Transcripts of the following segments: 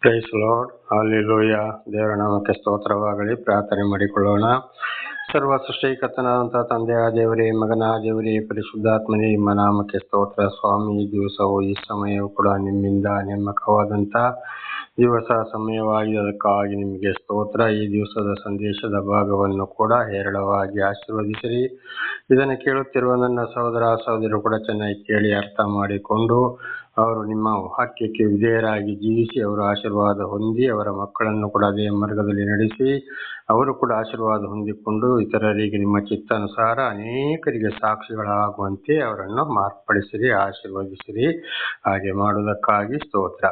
Price lord hallelujah ದೇವರ ನಾಮಕ್ಕೆ ಸ್ತೋತ್ರವಾಗಲಿ. ಪ್ರಾರ್ಥನೆ ಮಾಡಿಕೊಳ್ಳೋಣ. ಸರ್ವ ಸೃಷ್ಟಿಕರ್ತನಾದಂಥ ತಂದೆಯ, ದೇವರೇ, ಮಗನ, ದೇವರೇ, ಪರಿಶುದ್ಧಾತ್ಮನೇ, ನಿಮ್ಮ ನಾಮಕ್ಕೆ ಸ್ತೋತ್ರ. ಸ್ವಾಮಿ ಈ ದಿವಸವು ಈ ಸಮಯವು ಕೂಡ ನಿಮ್ಮಿಂದ ನೇಮಕವಾದಂಥ ದಿವಸ ಸಮಯವಾಗಿ ಅದಕ್ಕಾಗಿ ನಿಮಗೆ ಸ್ತೋತ್ರ. ಈ ದಿವಸದ ಸಂದೇಶದ ಭಾಗವನ್ನು ಕೂಡ ಹೇರಳವಾಗಿ ಆಶೀರ್ವದಿಸಿರಿ. ಇದನ್ನು ಕೇಳುತ್ತಿರುವ ನನ್ನ ಸಹೋದರ ಸಹೋದರರು ಕೂಡ ಚೆನ್ನಾಗಿ ಕೇಳಿ ಅರ್ಥ ಮಾಡಿಕೊಂಡು ಅವರು ನಿಮ್ಮ ವಾಕ್ಯಕ್ಕೆ ವಿಧೇಯರಾಗಿ ಜೀವಿಸಿ ಅವರು ಆಶೀರ್ವಾದ ಹೊಂದಿ ಅವರ ಮಕ್ಕಳನ್ನು ಕೂಡ ಅದೇ ಮಾರ್ಗದಲ್ಲಿ ನಡೆಸಿ ಅವರು ಕೂಡ ಆಶೀರ್ವಾದ ಹೊಂದಿಕೊಂಡು ಇತರರಿಗೆ ನಿಮ್ಮ ಚಿತ್ತಾನುಸಾರ ಅನೇಕರಿಗೆ ಸಾಕ್ಷಿಗಳಾಗುವಂತೆ ಅವರನ್ನು ಮಾರ್ಪಡಿಸಿರಿ, ಆಶೀರ್ವದಿಸಿರಿ. ಹಾಗೆ ಮಾಡುವುದಕ್ಕಾಗಿ ಸ್ತೋತ್ರ.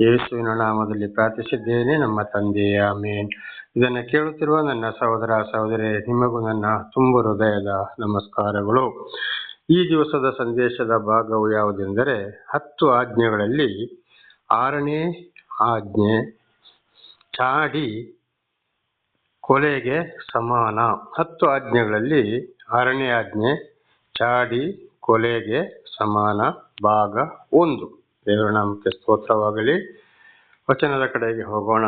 ಯೇಸುವಿನ ನಾಮದಲ್ಲಿ ಪ್ರಾರ್ಥಿಸಿದ್ದೇನೆ, ನಮ್ಮ ತಂದೆಯ ಮೇನ್ ಇದನ್ನು ಕೇಳುತ್ತಿರುವ ನನ್ನ ಸಹೋದರ ಸಹೋದರಿ ನಿಮಗೂ ನನ್ನ ತುಂಬ ಹೃದಯದ ನಮಸ್ಕಾರಗಳು. ಈ ದಿವಸದ ಸಂದೇಶದ ಭಾಗವು ಯಾವುದೆಂದರೆ ಹತ್ತು ಆಜ್ಞೆಗಳಲ್ಲಿ ಆರನೇ ಆಜ್ಞೆ, ಚಾಡಿ ಕೊಲೆಗೆ ಸಮಾನ. ಹತ್ತು ಆಜ್ಞೆಗಳಲ್ಲಿ ಆರನೇ ಆಜ್ಞೆ, ಚಾಡಿ ಕೊಲೆಗೆ ಸಮಾನ ಭಾಗ ಒಂದು. ದೇವರ ನಾಮಕ್ಕೆ ಸ್ತೋತ್ರವಾಗಲಿ. ವಚನದ ಕಡೆಗೆ ಹೋಗೋಣ.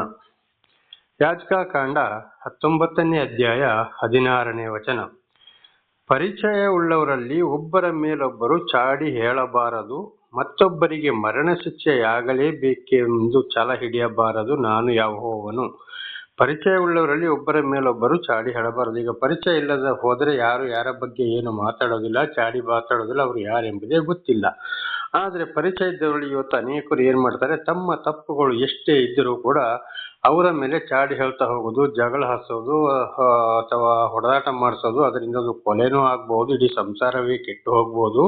ಯಾಜ್ಕಾಕಾಂಡ ಕಾಂಡ ಹತ್ತೊಂಬತ್ತನೇ ಅಧ್ಯಾಯ ಹದಿನಾರನೇ ವಚನ. ಪರಿಚಯ ಉಳ್ಳವರಲ್ಲಿ ಒಬ್ಬರ ಮೇಲೊಬ್ಬರು ಚಾಡಿ ಹೇಳಬಾರದು, ಮತ್ತೊಬ್ಬರಿಗೆ ಮರಣ ಶಿಕ್ಷೆಯಾಗಲೇಬೇಕೆಂದು ಛಲ ಹಿಡಿಯಬಾರದು, ನಾನು ಯಾವೋವನು ಪರಿಚಯ ಉಳ್ಳವರಲ್ಲಿ ಒಬ್ಬರ ಮೇಲೊಬ್ಬರು ಚಾಡಿ ಹೇಳಬಾರದು. ಈಗ ಪರಿಚಯ ಇಲ್ಲದ ಹೋದರೆ ಯಾರು, ಯಾರ ಬಗ್ಗೆ ಏನು ಮಾತಾಡೋದಿಲ್ಲ, ಚಾಡಿ ಮಾತಾಡೋದಿಲ್ಲ, ಅವರು ಯಾರೆಂಬುದೇ ಗೊತ್ತಿಲ್ಲ. ಆದರೆ ಪರಿಚಯ ಇದ್ದವರಲ್ಲಿ ಇವತ್ತು ಅನೇಕರು ಏನು ಮಾಡ್ತಾರೆ ತಮ್ಮ ತಪ್ಪುಗಳು ಎಷ್ಟೇ ಇದ್ದರೂ ಕೂಡ ಅವರ ಮೇಲೆ ಚಾಡಿ ಹೇಳ್ತಾ ಹೋಗೋದು, ಜಗಳ ಹಸೋದು ಅಥವಾ ಹೊಡೆದಾಟ ಮಾಡಿಸೋದು, ಅದರಿಂದ ಒಂದು ಕೊಲೆನೂ ಆಗ್ಬಹುದು ಇಡೀ ಸಂಸಾರವೇ ಕೆಟ್ಟು ಹೋಗ್ಬೋದು,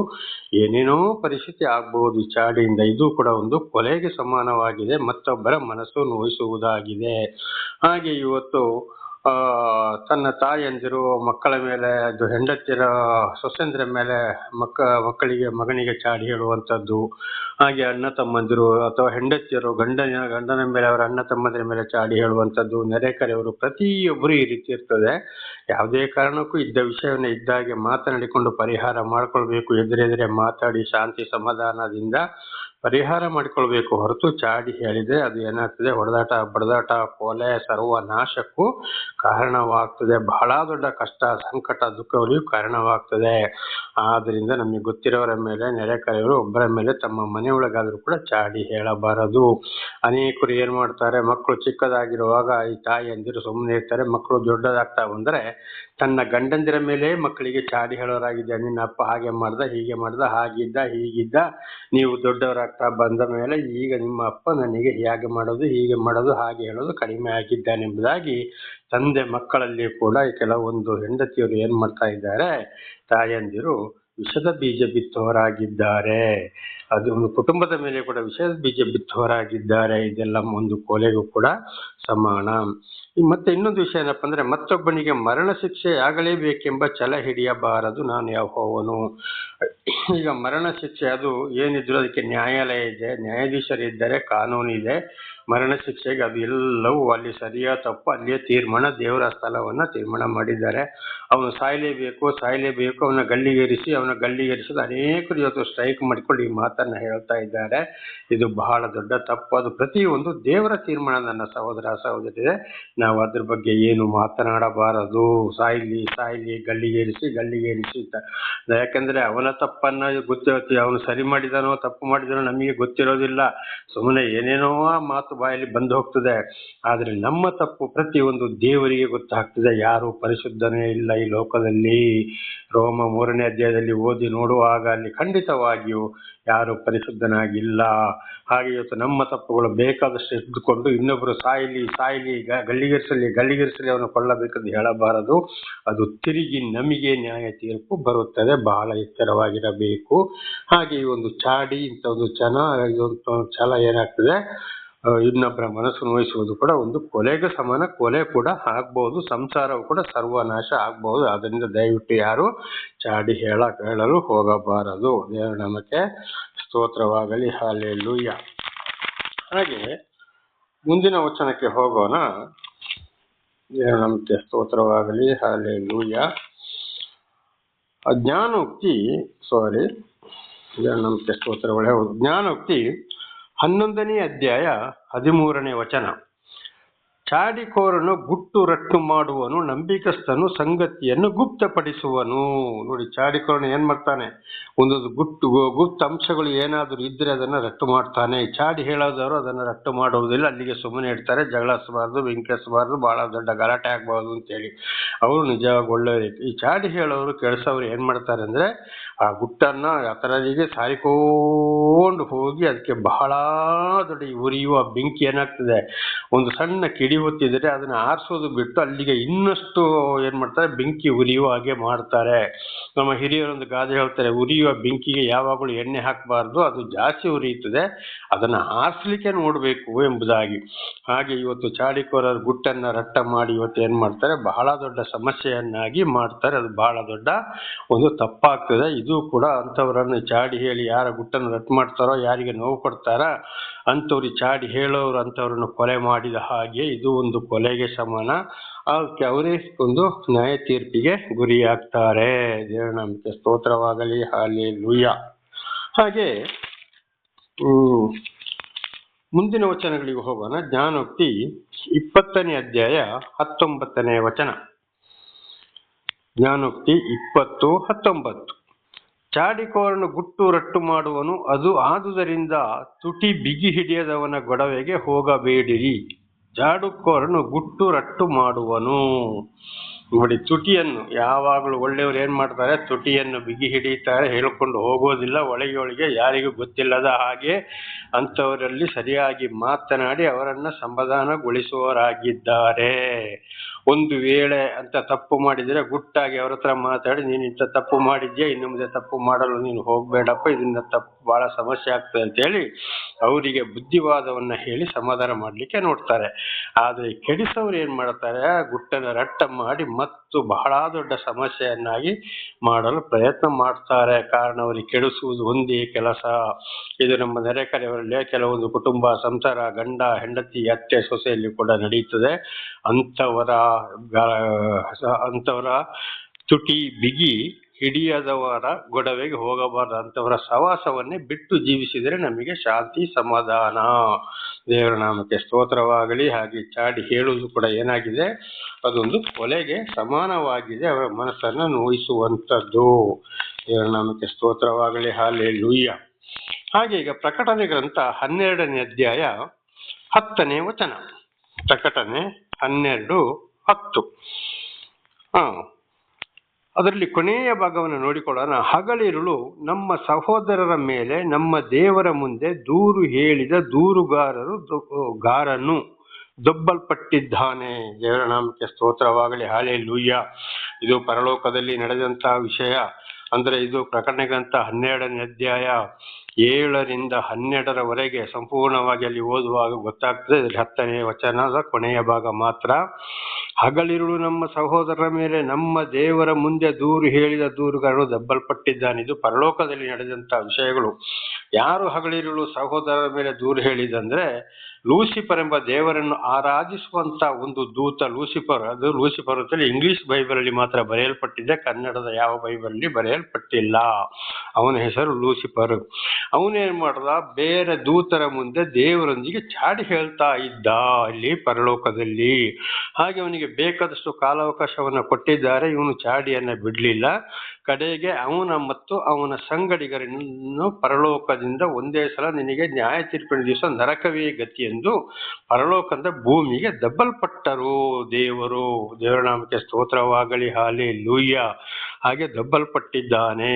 ಏನೇನೋ ಪರಿಸ್ಥಿತಿ ಆಗ್ಬಹುದು ಈ ಚಾಡಿಯಿಂದ. ಇದು ಕೂಡ ಒಂದು ಕೊಲೆಗೆ ಸಮಾನವಾಗಿದೆ, ಮತ್ತೊಬ್ಬರ ಮನಸ್ಸು ನೋಯಿಸುವುದಾಗಿದೆ. ಹಾಗೆ ಇವತ್ತು ತನ್ನ ತಾಯಂದಿರು ಮಕ್ಕಳ ಮೇಲೆ, ಅದು ಹೆಂಡತಿಯರ ಸೊಸೆಂದ್ರ ಮೇಲೆ ಮಕ್ಕ, ಮಕ್ಕಳಿಗೆ, ಮಗನಿಗೆ ಚಾಡಿ ಹೇಳುವಂಥದ್ದು, ಹಾಗೆ ಅಣ್ಣ ತಮ್ಮಂದಿರು ಅಥವಾ ಹೆಂಡತಿಯರು ಗಂಡನ ಗಂಡನ ಮೇಲೆ ಅವರ ಅಣ್ಣ ತಮ್ಮಂದಿರ ಮೇಲೆ ಚಾಡಿ ಹೇಳುವಂಥದ್ದು ನೆರೆಕರೆಯವರು ಪ್ರತಿಯೊಬ್ಬರು ಈ ರೀತಿ ಇರ್ತದೆ. ಯಾವುದೇ ಕಾರಣಕ್ಕೂ ಇದ್ದ ವಿಷಯವನ್ನು ಇದ್ದಾಗೆ ಮಾತನಾಡಿಕೊಂಡು ಪರಿಹಾರ ಮಾಡಿಕೊಳ್ಬೇಕು. ಎದುರೆದುರೆ ಮಾತಾಡಿ ಶಾಂತಿ ಸಮಾಧಾನದಿಂದ ಪರಿಹಾರ ಮಾಡಿಕೊಳ್ಬೇಕು. ಹೊರತು ಚಾಡಿ ಹೇಳಿದ್ರೆ ಅದು ಏನಾಗ್ತದೆ? ಹೊಡೆದಾಟ, ಬಡದಾಟ, ಕೊಲೆ ಸರ್ವನಾಶಕ್ಕೂ ಕಾರಣವಾಗ್ತದೆ. ಬಹಳ ದೊಡ್ಡ ಕಷ್ಟ, ಸಂಕಟ, ದುಃಖಗಳಿಗೂ ಕಾರಣವಾಗ್ತದೆ. ಆದ್ರಿಂದ ನಮಗೆ ಗೊತ್ತಿರೋರ ಮೇಲೆ, ನೆರೆಕರೆಯವರು ಒಬ್ಬರ ಮೇಲೆ, ತಮ್ಮ ಮನೆಯೊಳಗಾದ್ರೂ ಕೂಡ ಚಾಡಿ ಹೇಳಬಾರದು. ಅನೇಕರು ಏನ್ ಮಾಡ್ತಾರೆ? ಮಕ್ಕಳು ಚಿಕ್ಕದಾಗಿರುವಾಗ ಈ ತಾಯಿಯಂದಿರು ಸುಮ್ಮನೆ ಇರ್ತಾರೆ. ಮಕ್ಕಳು ದೊಡ್ಡದಾಗ್ತಾ ಬಂದ್ರೆ ತನ್ನ ಗಂಡಂದಿರ ಮೇಲೆ ಮಕ್ಕಳಿಗೆ ಚಾಡಿ ಹೇಳೋರಾಗಿದ್ದ, ನಿನ್ನ ಅಪ್ಪ ಹಾಗೆ ಮಾಡ್ದ, ಹೀಗೆ ಮಾಡ್ದ, ಹಾಗಿದ್ದ, ಹೀಗಿದ್ದ, ನೀವು ದೊಡ್ಡವರಾಗ್ತಾ ಬಂದ ಮೇಲೆ ಈಗ ನಿಮ್ಮ ಅಪ್ಪ ನನಗೆ ಹೇಗೆ ಮಾಡೋದು, ಹೀಗೆ ಮಾಡೋದು, ಹಾಗೆ ಹೇಳೋದು ಕಡಿಮೆ ಆಗಿದ್ದಾನೆಂಬುದಾಗಿ ತಂದೆ ಮಕ್ಕಳಲ್ಲಿ ಕೂಡ ಕೆಲವೊಂದು ಹೆಂಡತಿಯರು ಏನ್ ಮಾಡ್ತಾ ಇದ್ದಾರೆ, ತಾಯಂದಿರು ವಿಷದ ಬೀಜ ಬಿತ್ತುವರಾಗಿದ್ದಾರೆ. ಅದು ಒಂದು ಕುಟುಂಬದ ಮೇಲೆ ಕೂಡ ವಿಷ ಬೀಜ ಬಿತ್ತುವರಾಗಿದ್ದಾರೆ ಇದೆಲ್ಲ ಒಂದು ಕೊಲೆಗೂ ಕೂಡ ಸಮಾನ. ಮತ್ತೆ ಇನ್ನೊಂದು ವಿಷಯ ಏನಪ್ಪ ಅಂದ್ರೆ ಮತ್ತೊಬ್ಬನಿಗೆ ಮರಣ ಶಿಕ್ಷೆ ಆಗಲೇಬೇಕೆಂಬ ಛಲ ಹಿಡಿಯಬಾರದು ನಾನು ಯಾವನು ಈಗ ಮರಣ ಶಿಕ್ಷೆ ಅದು ಏನಿದ್ರು ಅದಕ್ಕೆ ನ್ಯಾಯಾಲಯ ಇದೆ ನ್ಯಾಯಾಧೀಶರಿದ್ದಾರೆ ಕಾನೂನು ಇದೆ. ಮರಣ ಶಿಕ್ಷೆಗೆ ಅದು ಎಲ್ಲವೂ ಅಲ್ಲಿ ಸರಿಯಾ ತಪ್ಪು ಅಲ್ಲಿಯೇ ತೀರ್ಮಾನ, ದೇವರ ಸ್ಥಳವನ್ನ ತೀರ್ಮಾನ ಮಾಡಿದ್ದಾರೆ. ಅವನು ಸಾಯಲೇಬೇಕು ಸಾಯಲೇಬೇಕು, ಅವನ ಗಲ್ಲಿಗೇರಿಸಿ, ಅವನ ಗಲ್ಲಿಗೇರಿಸಿದ ಅನೇಕರು ಇವತ್ತು ಸ್ಟ್ರೈಕ್ ಮಾಡಿಕೊಂಡು ಈ ಮಾತನ್ನ ಹೇಳ್ತಾ ಇದ್ದಾರೆ. ಇದು ಬಹಳ ದೊಡ್ಡ ತಪ್ಪು. ಅದು ಪ್ರತಿಯೊಂದು ದೇವರ ತೀರ್ಮಾನ ನನ್ನ ಸಹೋದರ ಸಹೋದರಿದೆ ನಾವು ಅದ್ರ ಬಗ್ಗೆ ಏನು ಮಾತನಾಡಬಾರದು. ಸಾಯ್ಲಿ ಸಾಯ್ಲಿ ಗಲ್ಲಿಗೇರಿಸಿ ಗಲ್ಲಿಗೇರಿಸಿ ಅಂತ. ಯಾಕಂದ್ರೆ ಅವನ ತಪ್ಪನ್ನ ಗೊತ್ತಿರುತ್ತೆ ಅವನು ಸರಿ ಮಾಡಿದಾನೋ, ತಪ್ಪು ಮಾಡಿದಾನೋ ನಮಗೆ ಗೊತ್ತಿರೋದಿಲ್ಲ. ಸುಮ್ಮನೆ ಏನೇನೋ ಮಾತು ಬಾಯಲ್ಲಿ ಬಂದು ಹೋಗ್ತದೆ. ಆದ್ರೆ ನಮ್ಮ ತಪ್ಪು ಪ್ರತಿಯೊಂದು ದೇವರಿಗೆ ಗೊತ್ತಾಗ್ತದೆ. ಯಾರು ಪರಿಶುದ್ಧನೇ ಇಲ್ಲ ಈ ಲೋಕದಲ್ಲಿ. ರೋಮ ಮೂರನೇ ಅಧ್ಯಾಯದಲ್ಲಿ ಓದಿ ನೋಡುವಾಗ ಅಲ್ಲಿ ಖಂಡಿತವಾಗಿಯೂ ಯಾರು ಪರಿಶುದ್ಧನಾಗಿಲ್ಲ. ಹಾಗೆ ಇವತ್ತು ನಮ್ಮ ತಪ್ಪುಗಳು ಬೇಕಾದಷ್ಟು ಇದ್ದುಕೊಂಡು ಇನ್ನೊಬ್ಬರು ಸಾಯಲಿ ಸಾಯಲಿ ಗಲ್ಲಿಗೇರಿಸಲಿ ಗಲ್ಲಿಗೇರಿಸಲಿ ಅವನು ಕೊಳ್ಳಬೇಕೆಂದು ಹೇಳಬಾರದು. ಅದು ತಿರುಗಿ ನಮಗೆ ನ್ಯಾಯ ತೀರ್ಪು ಬರುತ್ತದೆ. ಬಹಳ ಎಚ್ಚರವಾಗಿರಬೇಕು ಹಾಗೆ ಈ ಒಂದು ಚಾಡಿ ಇಂಥ ಒಂದು ಚನ ಛಲ ಏನಾಗ್ತದೆ? ಇನ್ನೊಬ್ಬರ ಮನಸ್ಸು ನೋಯಿಸುವುದು ಕೂಡ ಒಂದು ಕೊಲೆಗೆ ಸಮಾನ, ಕೊಲೆ ಕೂಡ ಆಗ್ಬಹುದು ಸಂಸಾರವು ಕೂಡ ಸರ್ವನಾಶ ಆಗ್ಬಹುದು ಅದರಿಂದ ದಯವಿಟ್ಟು ಯಾರು ಚಾಡಿ ಹೇಳ ಹೇಳಲು ಹೋಗಬಾರದು. ದೇವರ ನಮಗೆ ಸ್ತೋತ್ರವಾಗಲಿ. ಹಾಲೆಲ್ಲೂಯ್ಯ ಹಾಗೆ ಮುಂದಿನ ವಚನಕ್ಕೆ ಹೋಗೋಣ. ದೇವರ ನಮಗೆ ಸ್ತೋತ್ರವಾಗಲಿ. ಹಾಲೆಲ್ಲೂಯ್ಯ ಅಜ್ಞಾನೋಕ್ತಿ ಸಾರಿ ನಮಗೆ ಸ್ತೋತ್ರಗಳೇ. ಹೌದು. ಜ್ಞಾನೋಕ್ತಿ ಹನ್ನೊಂದನೇ ಅಧ್ಯಾಯ ಹದಿಮೂರನೇ ವಚನ. ಚಾಡಿಕೋರನು ಗುಟ್ಟು ರಟ್ಟು ಮಾಡುವನು, ನಂಬಿಕಸ್ಥನು ಸಂಗತಿಯನ್ನು ಗುಪ್ತಪಡಿಸುವನು. ನೋಡಿ, ಚಾಡಿಕೋರನು ಏನ್ ಮಾಡ್ತಾನೆ? ಒಂದೊಂದು ಗುಟ್ಟು, ಗುಪ್ತ ಅಂಶಗಳು ಏನಾದರೂ ಇದ್ರೆ ಅದನ್ನ ರಟ್ಟು ಮಾಡ್ತಾನೆ. ಚಾಡಿ ಹೇಳೋದವರು ಅದನ್ನ ರಟ್ಟು ಮಾಡುವುದಿಲ್ಲ ಅಲ್ಲಿಗೆ ಸುಮ್ಮನೆ ಇಡ್ತಾರೆ ಜಗಳಸಬಾರ್ದು ಬೆಂಕಿಸಬಾರ್ದು ಬಹಳ ದೊಡ್ಡ ಗಲಾಟೆ ಆಗ್ಬಾರ್ದು ಅಂತೇಳಿ. ಅವರು ನಿಜವಾಗಿ ಒಳ್ಳೆ ಈ ಚಾಡಿ ಹೇಳೋರು ಕೆಲಸವ್ರು ಏನ್ ಮಾಡ್ತಾರೆ ಅಂದ್ರೆ, ಆ ಗುಟ್ಟನ್ನ ಅದರಿಗೆ ಸಾರಿಕೊಂಡು ಹೋಗಿ ಅದಕ್ಕೆ ಬಹಳ ದೊಡ್ಡ ಉರಿಯುವ ಬೆಂಕಿ ಏನಾಗ್ತದೆ? ಒಂದು ಸಣ್ಣ ಕಿಡಿ ಹೊತ್ತಿದ್ರೆ ಅದನ್ನ ಆರಿಸೋದು ಬಿಟ್ಟು ಅಲ್ಲಿಗೆ ಇನ್ನಷ್ಟು ಏನ್ ಮಾಡ್ತಾರೆ, ಬೆಂಕಿ ಉರಿಯುವ ಹಾಗೆ ಮಾಡ್ತಾರೆ. ನಮ್ಮ ಹಿರಿಯರೊಂದು ಗಾದೆ ಹೇಳ್ತಾರೆ, ಉರಿಯುವ ಬೆಂಕಿಗೆ ಯಾವಾಗಲೂ ಎಣ್ಣೆ ಹಾಕಬಾರ್ದು, ಅದು ಜಾಸ್ತಿ ಉರಿಯುತ್ತದೆ, ಅದನ್ನ ಆರಿಸ್ಲಿಕ್ಕೆ ನೋಡಬೇಕು ಎಂಬುದಾಗಿ. ಹಾಗೆ ಇವತ್ತು ಚಾಡಿಕೋರರ ಗುಟ್ಟನ್ನ ರಟ್ಟ ಮಾಡಿ ಇವತ್ತು ಏನ್ ಮಾಡ್ತಾರೆ, ಬಹಳ ದೊಡ್ಡ ಸಮಸ್ಯೆಯನ್ನಾಗಿ ಮಾಡ್ತಾರೆ. ಅದು ಬಹಳ ದೊಡ್ಡ ಒಂದು ತಪ್ಪಾಗ್ತದೆ. ಇದು ಕೂಡ ಅಂಥವರನ್ನು ಚಾಡಿ ಹೇಳಿ ಯಾರ ಗುಟ್ಟನ್ನು ರಟ್ ಮಾಡ್ತಾರೋ, ಯಾರಿಗೆ ನೋವು ಕೊಡ್ತಾರ ಅಂಥವ್ರಿಗೆ ಚಾಡಿ ಹೇಳೋರು ಅಂಥವ್ರನ್ನು ಕೊಲೆ ಮಾಡಿದ ಹಾಗೆ ಇದು ಒಂದು ಕೊಲೆಗೆ ಸಮಾನ. ಅವರೇ ಒಂದು ನ್ಯಾಯ ತೀರ್ಪಿಗೆ ಗುರಿಯಾಗ್ತಾರೆ. ದೇವನಂಬಿಕೆ ಸ್ತೋತ್ರವಾಗಲಿ ಹಾಲಿ ಲೂಯ ಹಾಗೆ ಮುಂದಿನ ವಚನಗಳಿಗೆ ಹೋಗೋಣ. ಜ್ಞಾನೋಕ್ತಿ ಇಪ್ಪತ್ತನೇ ಅಧ್ಯಾಯ ಹತ್ತೊಂಬತ್ತನೇ ವಚನ. ಜ್ಞಾನೋಕ್ತಿ ಇಪ್ಪತ್ತು ಹತ್ತೊಂಬತ್ತು. ಚಾಡಿಕೋರನು ಗುಟ್ಟು ರಟ್ಟು ಮಾಡುವನು, ಅದು ಆದುದರಿಂದ ತುಟಿ ಬಿಗಿ ಹಿಡಿಯದವನ ಗೊಡವೆಗೆ ಹೋಗಬೇಡಿರಿ. ಜಾಡುಕೋರನು ಗುಟ್ಟು ರಟ್ಟು ಮಾಡುವನು. ನೋಡಿ, ತುಟಿಯನ್ನು ಯಾವಾಗಲೂ ಒಳ್ಳೆಯವರು ಏನು ಮಾಡ್ತಾರೆ? ತುಟಿಯನ್ನು ಬಿಗಿ ಹಿಡಿತಾರೆ ಹೇಳಿಕೊಂಡು ಹೋಗೋದಿಲ್ಲ ಒಳಗೆ ಒಳಗೆ ಯಾರಿಗೂ ಗೊತ್ತಿಲ್ಲದ ಹಾಗೆ ಅಂಥವರಲ್ಲಿ ಸರಿಯಾಗಿ ಮಾತನಾಡಿ ಅವರನ್ನು ಸಮಾಧಾನಗೊಳಿಸುವವರಾಗಿದ್ದಾರೆ ಒಂದು ವೇಳೆ ಅಂತ ತಪ್ಪು ಮಾಡಿದರೆ ಗುಟ್ಟಾಗಿ ಅವ್ರ ಹತ್ರ ಮಾತಾಡಿ, ನೀನು ಇಂಥ ತಪ್ಪು ಮಾಡಿದ್ಯಾ, ಇನ್ನು ಮುಂದೆ ತಪ್ಪು ಮಾಡಲು ನೀನು ಹೋಗ್ಬೇಡಪ್ಪ, ಇದರಿಂದ ತಪ್ಪು ಬಹಳ ಸಮಸ್ಯೆ ಆಗ್ತದೆ ಅಂತೇಳಿ ಅವರಿಗೆ ಬುದ್ಧಿವಾದವನ್ನ ಹೇಳಿ ಸಮಾಧಾನ ಮಾಡ್ಲಿಕ್ಕೆ ನೋಡ್ತಾರೆ. ಆದ್ರೆ ಕೆಡಿಸೋರು ಏನ್ ಮಾಡ್ತಾರೆ ಗುಟ್ಟನ ರಟ್ಟ ಮಾಡಿ ಮತ್ತು ಬಹಳ ದೊಡ್ಡ ಸಮಸ್ಯೆಯನ್ನಾಗಿ ಮಾಡಲು ಪ್ರಯತ್ನ ಮಾಡ್ತಾರೆ. ಕಾರಣ ಅವರಿಗೆ ಕೆಡಿಸುವುದು ಒಂದೇ ಕೆಲಸ. ಇದು ನಮ್ಮ ನೆರೆಕರೆಯವರಲ್ಲಿ ಕೆಲವೊಂದು ಕುಟುಂಬ, ಸಂಸಾರ, ಗಂಡ, ಹೆಂಡತಿ, ಅತ್ತೆ, ಸೊಸೆಯಲ್ಲಿ ಕೂಡ ನಡೆಯುತ್ತದೆ ಅಂಥವರ ಅಂಥವರ ತುಟಿ ಬಿಗಿ ಹಿಡಿಯದವರ ಗೊಡವೆಗೆ ಹೋಗಬಾರದು. ಅಂಥವರ ಸವಾಸವನ್ನೇ ಬಿಟ್ಟು ಜೀವಿಸಿದರೆ ನಮಗೆ ಶಾಂತಿ, ಸಮಾಧಾನ. ದೇವರ ನಾಮಕ್ಕೆ ಸ್ತೋತ್ರವಾಗಲಿ. ಹಾಗೆ ಚಾಡಿ ಹೇಳುವುದು ಕೂಡ ಏನಾಗಿದೆ? ಅದೊಂದು ಕೊಲೆಗೆ ಸಮಾನವಾಗಿದೆ ಅವರ ಮನಸ್ಸನ್ನು ನೋಯಿಸುವಂಥದ್ದು. ದೇವರ ನಾಮಕ್ಕೆ ಸ್ತೋತ್ರವಾಗಲಿ. ಹಾಲೆ ಲೂಯ್ಯ ಹಾಗೆ ಈಗ ಪ್ರಕಟಣೆ ಗ್ರಂಥ ಹನ್ನೆರಡನೇ ಅಧ್ಯಾಯ ಹತ್ತನೇ ವಚನ. ಪ್ರಕಟಣೆ ಹನ್ನೆರಡು ಹತ್ತು. ಹಾ ಅದರಲ್ಲಿ ಕೊನೆಯ ಭಾಗವನ್ನು ನೋಡಿಕೊಳ್ಳೋಣ. ಹಗಲಿರುಳು ನಮ್ಮ ಸಹೋದರರ ಮೇಲೆ ನಮ್ಮ ದೇವರ ಮುಂದೆ ದೂರು ಹೇಳಿದ ದೂರುಗಾರರು ಗಾರನು ದೊಬ್ಬಲ್ಪಟ್ಟಿದ್ದಾನೆ. ದೇವರ ನಾಮಕ್ಕೆ ಸ್ತೋತ್ರವಾಗಲಿ. ಹಾಳೆ ಲೂಯ್ಯ ಇದು ಪರಲೋಕದಲ್ಲಿ ನಡೆದಂತಹ ವಿಷಯ. ಅಂದ್ರೆ ಇದು ಪ್ರಕರಣ ಗ್ರಂಥ ಹನ್ನೆರಡನೇ ಅಧ್ಯಾಯ ಏಳರಿಂದ ಹನ್ನೆರಡರವರೆಗೆ ಸಂಪೂರ್ಣವಾಗಿ ಅಲ್ಲಿ ಓದುವಾಗ ಗೊತ್ತಾಗ್ತದೆ. ಹತ್ತನೇ ವಚನದ ಕೊನೆಯ ಭಾಗ ಮಾತ್ರ. ಹಗಲಿರುಳು ನಮ್ಮ ಸಹೋದರರ ಮೇಲೆ ನಮ್ಮ ದೇವರ ಮುಂದೆ ದೂರು ಹೇಳಿದ ದೂರುಗಾರನು ದಬ್ಬಲ್ಪಟ್ಟಿದ್ದಾನೆ. ಇದು ಪರಲೋಕದಲ್ಲಿ ನಡೆದಂತಹ ವಿಷಯಗಳು. ಯಾರು ಹಗಲಿರುಳು ಸಹೋದರರ ಮೇಲೆ ದೂರು ಹೇಳಿದಂದ್ರೆ ಲೂಸಿಫರ್ ಎಂಬ ದೇವರನ್ನು ಆರಾಧಿಸುವಂತ ಒಂದು ದೂತ ಲೂಸಿಫರ್, ಅದು ಲೂಸಿಫರ್ ಅಂತೇಳಿ ಇಂಗ್ಲಿಷ್ ಬೈಬಲ್ ಅಲ್ಲಿ ಮಾತ್ರ ಬರೆಯಲ್ಪಟ್ಟಿದೆ, ಕನ್ನಡದ ಯಾವ ಬೈಬಲ್ ಅಲ್ಲಿ ಬರೆಯಲ್ಪಟ್ಟಿಲ್ಲ. ಅವನ ಹೆಸರು ಲೂಸಿಫರ್. ಅವನೇನ್ ಮಾಡ್ದ? ಬೇರೆ ದೂತರ ಮುಂದೆ ದೇವರೊಂದಿಗೆ ಚಾಡಿ ಹೇಳ್ತಾ ಇದ್ದ ಇಲ್ಲಿ ಪರಲೋಕದಲ್ಲಿ. ಹಾಗೆ ಅವನಿಗೆ ಬೇಕಾದಷ್ಟು ಕಾಲಾವಕಾಶವನ್ನು ಕೊಟ್ಟಿದ್ದಾರೆ, ಇವನು ಚಾಡಿಯನ್ನ ಬಿಡ್ಲಿಲ್ಲ. ಕಡೆಗೆ ಅವನ ಮತ್ತು ಅವನ ಸಂಗಡಿಗರನ್ನು ಪರಲೋಕದಿಂದ ಒಂದೇ ಸಲ ನಿನಗೆ ನ್ಯಾಯ ತೀರ್ಪಿನ ದಿವಸ ನರಕವೇ ಗತಿ ಎಂದು ಪರಲೋಕದ ಭೂಮಿಗೆ ದಬ್ಬಲ್ಪಟ್ಟರು ದೇವರು. ದೇವರ ನಾಮಕ್ಕೆ ಸ್ತೋತ್ರವಾಗಲಿ. ಹಾಲಿ ಲೂಯ್ಯ ಹಾಗೆ ದಬ್ಬಲ್ಪಟ್ಟಿದ್ದಾನೆ.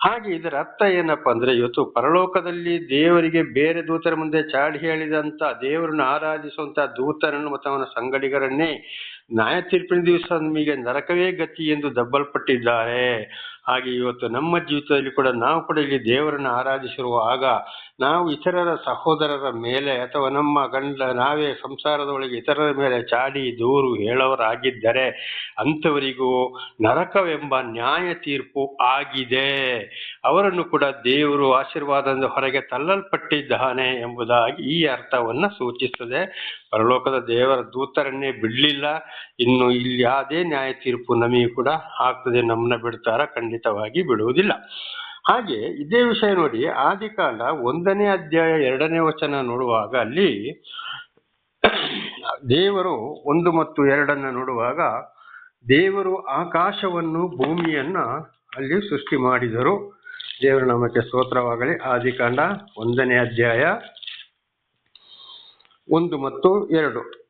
ಹಾಗೆ ಇದರ ಅರ್ಥ ಏನಪ್ಪಾ ಅಂದ್ರೆ ಇವತ್ತು ಪರಲೋಕದಲ್ಲಿ ದೇವರಿಗೆ ಬೇರೆ ದೂತರ ಮುಂದೆ ಚಾಡಿ ಹೇಳಿದಂತ ದೇವರನ್ನು ಆರಾಧಿಸುವಂತ ದೂತರನ್ನು ಮತ್ತು ಅವನ ಸಂಗಡಿಗರನ್ನೇ ನ್ಯಾಯ ತೀರ್ಪಿನ ದಿವಸ ನಿಮಗೆ ನರಕವೇ ಗತಿ ಎಂದು ದಬ್ಬಲ್ಪಟ್ಟಿದ್ದಾರೆ. ಹಾಗೆ ಇವತ್ತು ನಮ್ಮ ಜೀವಿತದಲ್ಲಿ ಕೂಡ ನಾವು ಕೂಡ ಇಲ್ಲಿ ದೇವರನ್ನು ಆರಾಧಿಸಿರುವಾಗ ನಾವು ಇತರರ ಸಹೋದರರ ಮೇಲೆ ಅಥವಾ ನಮ್ಮ ಗಂಡ, ನಾವೇ ಸಂಸಾರದೊಳಗೆ ಇತರರ ಮೇಲೆ ಚಾಡಿ, ದೂರು ಹೇಳೋರಾಗಿದ್ದರೆ ಅಂಥವರಿಗೂ ನರಕವೆಂಬ ನ್ಯಾಯ ತೀರ್ಪು ಆಗಿದೆ. ಅವರನ್ನು ಕೂಡ ದೇವರು ಆಶೀರ್ವಾದದ ಹೊರಗೆ ತಳ್ಳಲ್ಪಟ್ಟಿದ್ದಾನೆ ಎಂಬುದಾಗಿ ಈ ಅರ್ಥವನ್ನು ಸೂಚಿಸುತ್ತದೆ. ಪರಲೋಕದ ದೇವರ ದೂತರನ್ನೇ ಬಿಡಲಿಲ್ಲ. ಇನ್ನು ಇಲ್ಲಿ ಯಾವುದೇ ನ್ಯಾಯ ತೀರ್ಪು ನಮಗೆ ಕೂಡ ಆಗ್ತದೆ ನಮ್ಮನ್ನ ಬಿಡ್ತಾರ, ಖಂಡಿತವಾಗಿ ಬಿಡುವುದಿಲ್ಲ. ಹಾಗೆ ಇದೇ ವಿಷಯ ನೋಡಿ ಆದಿಕಾಂಡ ಒಂದನೇ ಅಧ್ಯಾಯ ಎರಡನೇ ವಚನ ನೋಡುವಾಗ ಅಲ್ಲಿ ದೇವರು ಒಂದು ಮತ್ತು ಎರಡನ್ನ ನೋಡುವಾಗ ದೇವರು ಆಕಾಶವನ್ನು ಭೂಮಿಯನ್ನ ಅಲ್ಲಿ ಸೃಷ್ಟಿ ಮಾಡಿದರು. ದೇವರ ನಾಮಕ್ಕೆ ಸ್ತೋತ್ರವಾಗಲಿ. ಆದಿಕಾಂಡ ಒಂದನೇ ಅಧ್ಯಾಯ ಒಂದು ಮತ್ತು ಎರಡು.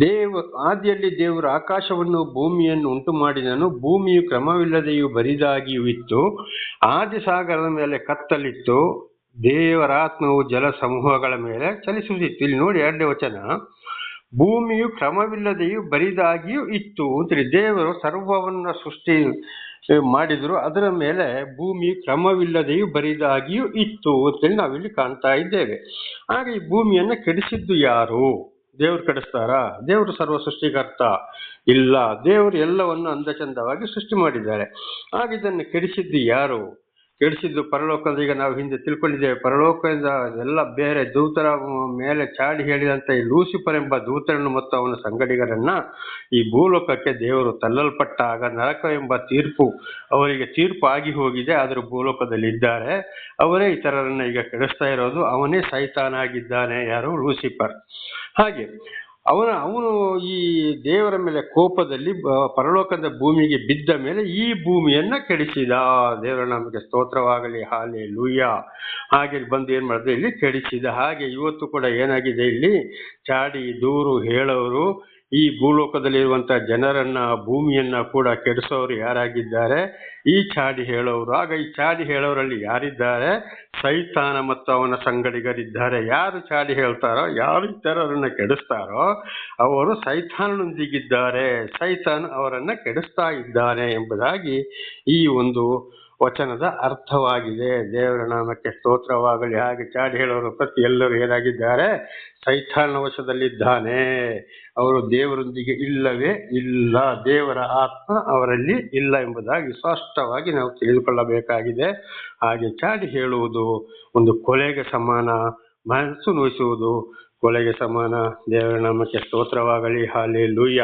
ದೇವ, ಆದಿಯಲ್ಲಿ ದೇವರು ಆಕಾಶವನ್ನು, ಭೂಮಿಯನ್ನು ಉಂಟು ಮಾಡಿದನು ಭೂಮಿಯು ಕ್ರಮವಿಲ್ಲದೆಯೂ ಬರಿದಾಗಿಯೂ ಇತ್ತು. ಆದಿ ಸಾಗರದ ಮೇಲೆ ಕತ್ತಲಿತ್ತು. ದೇವರಾತ್ಮವು ಜಲ ಸಮೂಹಗಳ ಮೇಲೆ ಚಲಿಸುತ್ತಿತ್ತು. ಇಲ್ಲಿ ನೋಡಿ ಎರಡನೇ ವಚನ. ಭೂಮಿಯು ಕ್ರಮವಿಲ್ಲದೆಯೂ ಬರಿದಾಗಿಯೂ ಇತ್ತು. ಅಂತೇಳಿ ದೇವರು ಸರ್ವವನ್ನ ಸೃಷ್ಟಿ ಮಾಡಿದ್ರು. ಅದರ ಮೇಲೆ ಭೂಮಿ ಕ್ರಮವಿಲ್ಲದೆಯೂ ಬರಿದಾಗಿಯೂ ಇತ್ತು ಅಂತೇಳಿ ನಾವಿಲ್ಲಿ ಕಾಣ್ತಾ ಇದ್ದೇವೆ. ಹಾಗೆ ಈ ಭೂಮಿಯನ್ನ ಕೆಡಿಸಿದ್ದು ಯಾರು? ದೇವ್ರು ಕೆಡಿಸ್ತಾರಾ? ದೇವರು ಸರ್ವ ಸೃಷ್ಟಿಕರ್ತ? ಇಲ್ಲ, ದೇವರು ಎಲ್ಲವನ್ನು ಅಂದಚಂದವಾಗಿ ಸೃಷ್ಟಿ ಮಾಡಿದ್ದಾರೆ. ಹಾಗೆ ಇದನ್ನು ಕೆಡಿಸಿದ್ದು ಯಾರು? ಕೆಡಿಸಿದ್ದು ಪರಲೋಕದ ಈಗ ನಾವು ಹಿಂದೆ ತಿಳ್ಕೊಂಡಿದ್ದೇವೆ. ಪರಲೋಕದಿಂದ ಎಲ್ಲ ಬೇರೆ ದೂತರ ಮೇಲೆ ಚಾಡಿ ಹೇಳಿದಂತ ಈ ಲೂಸಿಫರ್ ಎಂಬ ದೂತರನ್ನು ಮತ್ತು ಅವನ ಸಂಗಡಿಗರನ್ನ ಈ ಭೂಲೋಕಕ್ಕೆ ದೇವರು ತಳ್ಳಲ್ಪಟ್ಟಾಗ ನರಕ ಎಂಬ ತೀರ್ಪು ಅವರಿಗೆ ತೀರ್ಪು ಆಗಿ ಹೋಗಿದೆ. ಆದರೂ ಭೂಲೋಕದಲ್ಲಿ ಇದ್ದಾರೆ. ಅವರೇ ಇತರರನ್ನ ಈಗ ಕೆಡಿಸ್ತಾ ಇರೋದು. ಅವನೇ ಸೈತಾನಾಗಿದ್ದಾನೆ ಯಾರು? ಲೂಸಿಫರ್. ಹಾಗೆ ಅವನ, ಅವನು ಈ ದೇವರ ಮೇಲೆ ಕೋಪದಲ್ಲಿ ಪರಲೋಕದ ಭೂಮಿಗೆ ಬಿದ್ದ ಮೇಲೆ ಈ ಭೂಮಿಯನ್ನ ಕೆಡಿಸಿದ. ದೇವರ ನಮಗೆ ಸ್ತೋತ್ರವಾಗಲಿ ಹಾಲೆ ಲೂಯ್ಯ ಹಾಗೆ ಬಂದು ಏನ್ ಮಾಡಿದ್ರೆ, ಇಲ್ಲಿ ಕೆಡಿಸಿದ. ಹಾಗೆ ಇವತ್ತು ಕೂಡ ಏನಾಗಿದೆ ಇಲ್ಲಿ? ಚಾಡಿ, ದೂರು, ಹೇಳೋರು ಈ ಭೂಲೋಕದಲ್ಲಿರುವಂತಹ ಜನರನ್ನ, ಭೂಮಿಯನ್ನ ಕೂಡ ಕೆಡಿಸೋರು ಯಾರಾಗಿದ್ದಾರೆ? ಈ ಚಾಡಿ ಹೇಳೋರು. ಆಗ ಈ ಚಾಡಿ ಹೇಳೋರಲ್ಲಿ ಯಾರಿದ್ದಾರೆ? ಸೈತಾನ ಮತ್ತು ಅವನ ಸಂಗಡಿಗರಿದ್ದಾರೆ. ಯಾರು ಚಾಡಿ ಹೇಳ್ತಾರೋ, ಯಾರು ಇತರರನ್ನ ಕೆಡಿಸ್ತಾರೋ, ಅವರು ಸೈತಾನನೊಂದಿಗಿದ್ದಾರೆ. ಸೈತಾನ್ ಅವರನ್ನ ಕೆಡಿಸ್ತಾ ಇದ್ದಾನೆ ಎಂಬುದಾಗಿ ಈ ಒಂದು ವಚನದ ಅರ್ಥವಾಗಿದೆ. ದೇವರ ನಾಮಕ್ಕೆ ಸ್ತೋತ್ರವಾಗಲಿ. ಹಾಗೆ ಚಾಡಿ ಹೇಳೋರು ಪ್ರತಿ ಎಲ್ಲರೂ ಏನಾಗಿದ್ದಾರೆ? ಸೈತಾನ ವಶದಲ್ಲಿದ್ದಾನೆ. ಅವರು ದೇವರೊಂದಿಗೆ ಇಲ್ಲವೇ ಇಲ್ಲ. ದೇವರ ಆತ್ಮ ಅವರಲ್ಲಿ ಇಲ್ಲ ಎಂಬುದಾಗಿ ಸ್ಪಷ್ಟವಾಗಿ ನಾವು ತಿಳಿದುಕೊಳ್ಳಬೇಕಾಗಿದೆ. ಹಾಗೆ ಚಾಡಿ ಹೇಳುವುದು ಒಂದು ಕೊಲೆಗೆ ಸಮಾನ, ಮನಸ್ಸು ನೋಯಿಸುವುದು ಕೊಲೆಗೆ ಸಮಾನ. ದೇವರ ನಾಮಕ್ಕೆ ಸ್ತೋತ್ರವಾಗಲಿ. ಹಾಲೆ ಲೂಯ್ಯ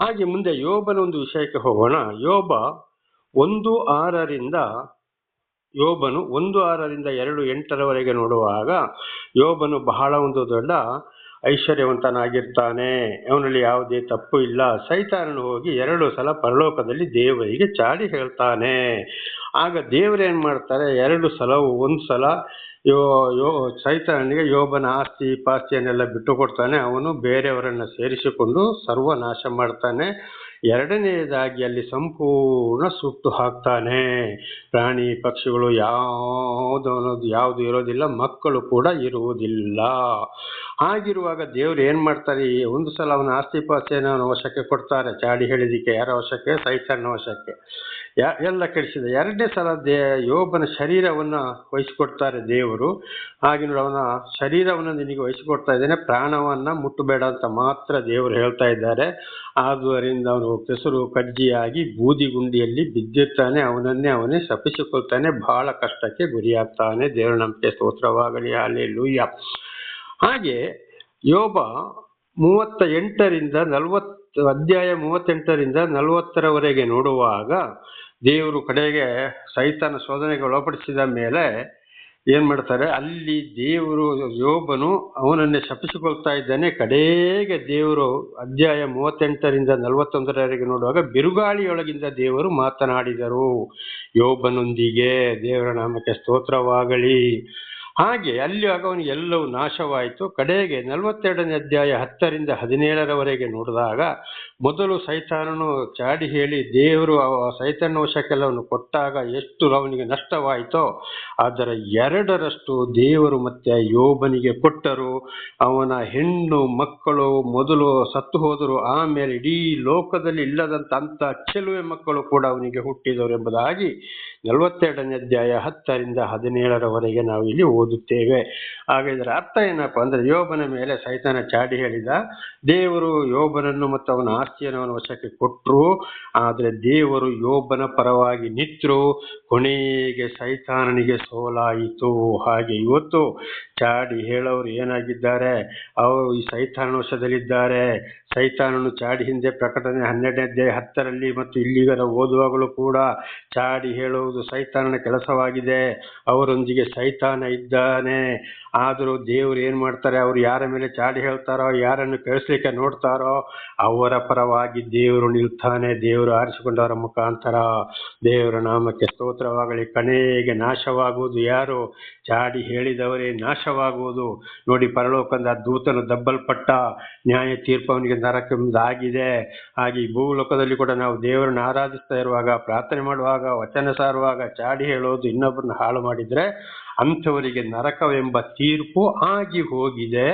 ಹಾಗೆ ಮುಂದೆ ಯೋಬನ ಒಂದು ವಿಷಯಕ್ಕೆ ಹೋಗೋಣ. ಯೋಬ ಒಂದು ಆರರಿಂದ ಯೋಬನು ಒಂದು ಆರರಿಂದ ಎರಡು ಎಂಟರವರೆಗೆ ನೋಡುವಾಗ ಯೋಬನು ಬಹಳ ಒಂದು ದೊಡ್ಡ ಐಶ್ವರ್ಯವಂತನಾಗಿರ್ತಾನೆ. ಅವನಲ್ಲಿ ಯಾವುದೇ ತಪ್ಪು ಇಲ್ಲ. ಸೈತಾನನು ಹೋಗಿ ಎರಡು ಸಲ ಪರಲೋಕದಲ್ಲಿ ದೇವರಿಗೆ ಚಾಡಿ ಹೇಳ್ತಾನೆ. ಆಗ ದೇವರೇನು ಮಾಡ್ತಾರೆ? ಎರಡು ಸಲ, ಒಂದು ಸಲ ಯೋ ಯೋ, ಸೈತಾನನಿಗೆ ಯೋಬನ ಆಸ್ತಿ, ಪಾಸ್ತಿಯನ್ನೆಲ್ಲ ಬಿಟ್ಟು ಕೊಡ್ತಾನೆ ಅವನು ಬೇರೆಯವರನ್ನು ಸೇರಿಸಿಕೊಂಡು ಸರ್ವನಾಶ ಮಾಡ್ತಾನೆ. ಎರಡನೆಯದಾಗಿ ಅಲ್ಲಿ ಸಂಪೂರ್ಣ ಸುಟ್ಟು ಹಾಕ್ತಾನೆ. ಪ್ರಾಣಿ ಪಕ್ಷಿಗಳು ಯಾವುದು ಯಾವುದು ಇರೋದಿಲ್ಲ, ಮಕ್ಕಳು ಕೂಡ ಇರುವುದಿಲ್ಲ. ಹಾಗಿರುವಾಗ ದೇವ್ರು ಏನ್ ಮಾಡ್ತಾರೆ ಒಂದು ಸಲ ಅವನ ಆಸ್ತಿ ಪಾಸ್ತಿಯನ್ನು ಅವನ ವಶಕ್ಕೆ ಕೊಡ್ತಾರೆ. ಚಾಡಿ ಹೇಳಿದಿಕ್ಕೆ ಯಾರ ವಶಕ್ಕೆ? ಸೈತಾನ ವಶಕ್ಕೆ. ಎಲ್ಲ ಕೆಡಿಸಿದ. ಎರಡನೇ ಸಲ ದೇ, ಯೋಬನ ಶರೀರವನ್ನ ವಹಿಸಿಕೊಡ್ತಾರೆ ದೇವರು. ಹಾಗೆ ನೋಡಿ ಅವನ ಶರೀರವನ್ನು ನಿನಗೆ ವಹಿಸಿಕೊಡ್ತಾ ಇದ್ದೇನೆ, ಪ್ರಾಣವನ್ನ ಮುಟ್ಟಬೇಡ ಅಂತ ಮಾತ್ರ ದೇವರು ಹೇಳ್ತಾ ಇದ್ದಾರೆ. ಆದುದರಿಂದ ಅವನು ಕೆಸರು ಕಡ್ಜಿಯಾಗಿ ಬೂದಿಗುಂಡಿಯಲ್ಲಿ ಬಿದ್ದಿರ್ತಾನೆ. ಅವನನ್ನೇ ಅವನೇ ಶಪಿಸಿಕೊಳ್ತಾನೆ. ಬಹಳ ಕಷ್ಟಕ್ಕೆ ಗುರಿಯಾಗ್ತಾನೆ. ದೇವರ ನಂಬಿಕೆ ಸ್ತೋತ್ರವಾಗಲಿ. ಅಲ್ಲಿ ಲೂಯ್ಯ ಹಾಗೆ ಯೋಬ ಮೂವತ್ತ ಎಂಟರಿಂದ ನಲವತ್ತು, ಅಧ್ಯಾಯ ಮೂವತ್ತೆಂಟರಿಂದ ನಲವತ್ತರವರೆಗೆ ನೋಡುವಾಗ ದೇವರು ಕಡೆಗೆ ಸೈತಾನ ಶೋಧನೆಗೆ ಒಳಪಡಿಸಿದ ಮೇಲೆ ಏನ್ ಮಾಡ್ತಾರೆ? ಅಲ್ಲಿ ದೇವರು ಯೋಬನು ಅವನನ್ನೇ ಶಪಿಸಿಕೊಳ್ತಾ ಇದ್ದಾನೆ. ಕಡೆಗೆ ದೇವರು ಅಧ್ಯಾಯ ಮೂವತ್ತೆಂಟರಿಂದ ನಲವತ್ತೊಂದರವರೆಗೆ ನೋಡುವಾಗ ಬಿರುಗಾಳಿಯೊಳಗಿಂದ ದೇವರು ಮಾತನಾಡಿದರು. ಯೋಬನೊಂದಿಗೆ ದೇವರ ನಾಮಕ್ಕೆ ಸ್ತೋತ್ರವಾಗಲಿ. ಹಾಗೆ ಅಲ್ಲಿ ಅವನಿಗೆ ಎಲ್ಲವೂ ನಾಶವಾಯಿತು. ಕಡೆಗೆ ನಲವತ್ತೆರಡನೇ ಅಧ್ಯಾಯ ಹತ್ತರಿಂದ ಹದಿನೇಳರವರೆಗೆ ನೋಡಿದಾಗ ಮೊದಲು ಸೈತಾನನು ಚಾಡಿ ಹೇಳಿ, ದೇವರು ಅವ ಸೈತಾನ ವಶಕ್ಕೆಲ್ಲವನ್ನು ಕೊಟ್ಟಾಗ ಎಷ್ಟು ಅವನಿಗೆ ನಷ್ಟವಾಯಿತೋ ಅದರ ಎರಡರಷ್ಟು ದೇವರು ಮತ್ತೆ ಯೋಬನಿಗೆ ಕೊಟ್ಟರು. ಅವನ ಹೆಣ್ಣು ಮಕ್ಕಳು ಮೊದಲು ಸತ್ತು ಹೋದರು, ಆಮೇಲೆ ಇಡೀ ಲೋಕದಲ್ಲಿ ಇಲ್ಲದಂತ ಅಂತ ಚೆಲುವೆ ಮಕ್ಕಳು ಕೂಡ ಅವನಿಗೆ ಹುಟ್ಟಿದರು ಎಂಬುದಾಗಿ ನಲವತ್ತೆರಡನೇ ಅಧ್ಯಾಯ ಹತ್ತರಿಂದ ಹದಿನೇಳರವರೆಗೆ ನಾವು ಇಲ್ಲಿ ಓದುತ್ತೇವೆ. ಆಗ ಇದರ ಅರ್ಥ ಏನಪ್ಪ ಅಂದ್ರೆ ಯೋಬನ ಮೇಲೆ ಸೈತಾನ ಚಾಡಿ ಹೇಳಿದ, ದೇವರು ಯೋಬನನ್ನು ಮತ್ತು ಅವನ ಆಸ್ತಿಯನ್ನು ಅವನ ವಶಕ್ಕೆ ಕೊಟ್ಟರು ಆದ್ರೆ ದೇವರು ಯೋಬನ ಪರವಾಗಿ ನಿತ್ರು ಕೊನೆಗೆ ಸೈತಾನನಿಗೆ ಸೋಲಾಯಿತು. ಹಾಗೆ ಇವತ್ತು ಚಾಡಿ ಹೇಳೋರು ಏನಾಗಿದ್ದಾರೆ? ಅವರು ಈ ಸೈತಾನ ವಶದಲ್ಲಿದ್ದಾರೆ. ಸೈತಾನನು ಚಾಡಿ ಹಿಂದೆ ಪ್ರಕಟಣೆ ಹನ್ನೆರಡನೇ ಅಧ್ಯಾಯ ಹತ್ತರಲ್ಲಿ ಮತ್ತು ಇಲ್ಲಿಗರ ಓದುವಾಗಲೂ ಕೂಡ ಚಾಡಿ ಹೇಳುವುದು ಸೈತಾನನ ಕೆಲಸವಾಗಿದೆ. ಅವರೊಂದಿಗೆ ಸೈತಾನ ಇದ್ದಾನೆ. ಆದರೂ ದೇವರು ಏನು ಮಾಡ್ತಾರೆ? ಅವರು ಯಾರ ಮೇಲೆ ಚಾಡಿ ಹೇಳ್ತಾರೋ, ಯಾರನ್ನು ಕೇಳಿಸ್ಲಿಕ್ಕೆ ನೋಡ್ತಾರೋ, ಅವರ ಪರವಾಗಿ ದೇವರು ನಿಲ್ತಾನೆ. ದೇವರು ಆರಿಸಿಕೊಂಡವರ ಮುಖಾಂತರ ದೇವರ ನಾಮಕ್ಕೆ ಸ್ತೋತ್ರವಾಗಲಿ. ಕಣೆಗೆ ನಾಶವಾಗುವುದು ಯಾರು? ಚಾಡಿ ಹೇಳಿದವರೇ ನಾಶವಾಗುವುದು. ನೋಡಿ, ಪರಲೋಕದ ದೂತನು ದಬ್ಬಲ್ಪಟ್ಟ ನ್ಯಾಯ ತೀರ್ಪವನಿಗೆ ನರಕ ಆಗಿದೆ ಹಾಗೆ ಈ ಭೂಲೋಕದಲ್ಲಿ ಕೂಡ ನಾವು ದೇವರನ್ನು ಆರಾಧಿಸ್ತಾ ಇರುವಾಗ, ಪ್ರಾರ್ಥನೆ ಮಾಡುವಾಗ, ವಚನ ಸಾರುವಾಗ, ಚಾಡಿ ಹೇಳೋದು ಇನ್ನೊಬ್ಬರನ್ನ ಹಾಳು ಮಾಡಿದ್ರೆ ಅಂಥವರಿಗೆ ನರಕವೆಂಬ ತೀರ್ಪು ಆಗಿ ಹೋಗಿದೆ.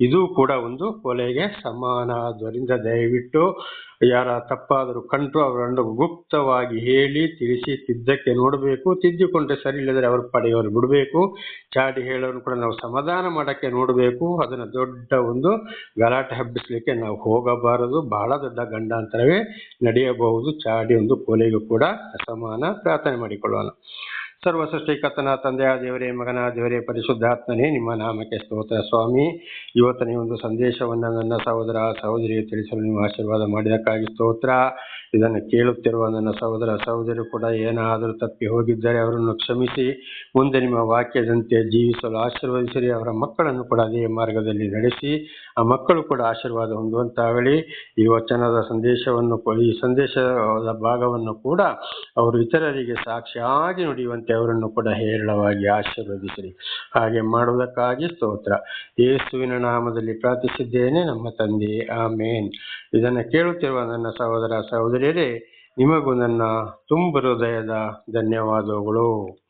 ಇದು ಕೂಡ ಒಂದು ಕೊಲೆಗೆ ಸಮಾನ. ಆದ್ದರಿಂದ ದಯವಿಟ್ಟು ಯಾರ ತಪ್ಪಾದರೂ ಕಂಡು ಅವರನ್ನು ಗುಪ್ತವಾಗಿ ಹೇಳಿ ತಿಳಿಸಿ ತಿದ್ದಕ್ಕೆ ನೋಡಬೇಕು. ತಿದ್ದಿಕೊಂಡ್ರೆ ಸರಿ ಇಲ್ಲದ್ರೆ ಅವರು ಪಡೆಯವರು ಬಿಡಬೇಕು. ಚಾಡಿ ಹೇಳೋರು ಕೂಡ ನಾವು ಸಮಾಧಾನ ಮಾಡಕ್ಕೆ ನೋಡಬೇಕು. ಅದನ್ನು ದೊಡ್ಡ ಒಂದು ಗಲಾಟೆ ಹಬ್ಬಿಸಲಿಕ್ಕೆ ನಾವು ಹೋಗಬಾರದು. ಬಹಳ ದೊಡ್ಡ ಗಂಡಾಂತರವೇ ನಡೆಯಬಹುದು. ಚಾಡಿ ಒಂದು ಕೊಲೆಗೂ ಕೂಡ ಅಸಮಾನ. ಪ್ರಾರ್ಥನೆ ಮಾಡಿಕೊಳ್ಳೋಣ. ಸರ್ವ ಸೃಷ್ಟಿಕರ್ತನ ತಂದೆಯ ದೇವರೇ, ಮಗನ ದೇವರೇ, ಪರಿಶುದ್ಧಾತ್ಮನೇ ನಿಮ್ಮ ನಾಮಕ್ಕೆ ಸ್ತೋತ್ರ. ಸ್ವಾಮಿ, ಇವತ್ತಿನ ಒಂದು ಸಂದೇಶವನ್ನು ನನ್ನ ಸಹೋದರ ಸಹೋದರಿಗೆ ತಿಳಿಸಲು ನಿಮ್ಮ ಆಶೀರ್ವಾದ ಮಾಡಿದಕ್ಕಾಗಿ ಸ್ತೋತ್ರ. ಇದನ್ನು ಕೇಳುತ್ತಿರುವ ನನ್ನ ಸಹೋದರ ಸಹೋದರಿ ಕೂಡ ಏನಾದರೂ ತಪ್ಪಿ ಹೋಗಿದ್ದರೆ ಅವರನ್ನು ಕ್ಷಮಿಸಿ. ಮುಂದೆ ನಿಮ್ಮ ವಾಕ್ಯದಂತೆ ಜೀವಿಸಲು ಆಶೀರ್ವದಿಸಿರಿ. ಅವರ ಮಕ್ಕಳನ್ನು ಕೂಡ ಅದೇ ಮಾರ್ಗದಲ್ಲಿ ನಡೆಸಿ. ಆ ಮಕ್ಕಳು ಕೂಡ ಆಶೀರ್ವಾದ ಹೊಂದುವಂತಾಗಲಿ. ಈ ವಚನದ ಸಂದೇಶವನ್ನು, ಈ ಸಂದೇಶದ ಭಾಗವನ್ನು ಕೂಡ ಅವರು ಇತರರಿಗೆ ಸಾಕ್ಷಿಯಾಗಿ ನುಡಿಯುವಂತೆ ಅವರನ್ನು ಕೂಡ ಹೇರಳವಾಗಿ ಆಶೀರ್ವದಿಸಿರಿ. ಹಾಗೆ ಮಾಡುವುದಕ್ಕಾಗಿ ಸ್ತೋತ್ರ. ಯೇಸುವಿನ ನಾಮದಲ್ಲಿ ಪ್ರಾರ್ಥಿಸಿದ್ದೇನೆ ನಮ್ಮ ತಂದೆ. ಆಮೇನ್. ಇದನ್ನು ಕೇಳುತ್ತಿರುವ ನನ್ನ ಸಹೋದರ ಸಹೋದರಿಯರೇ, ನಿಮಗೂ ನನ್ನ ತುಂಬ ಹೃದಯದ ಧನ್ಯವಾದಗಳು.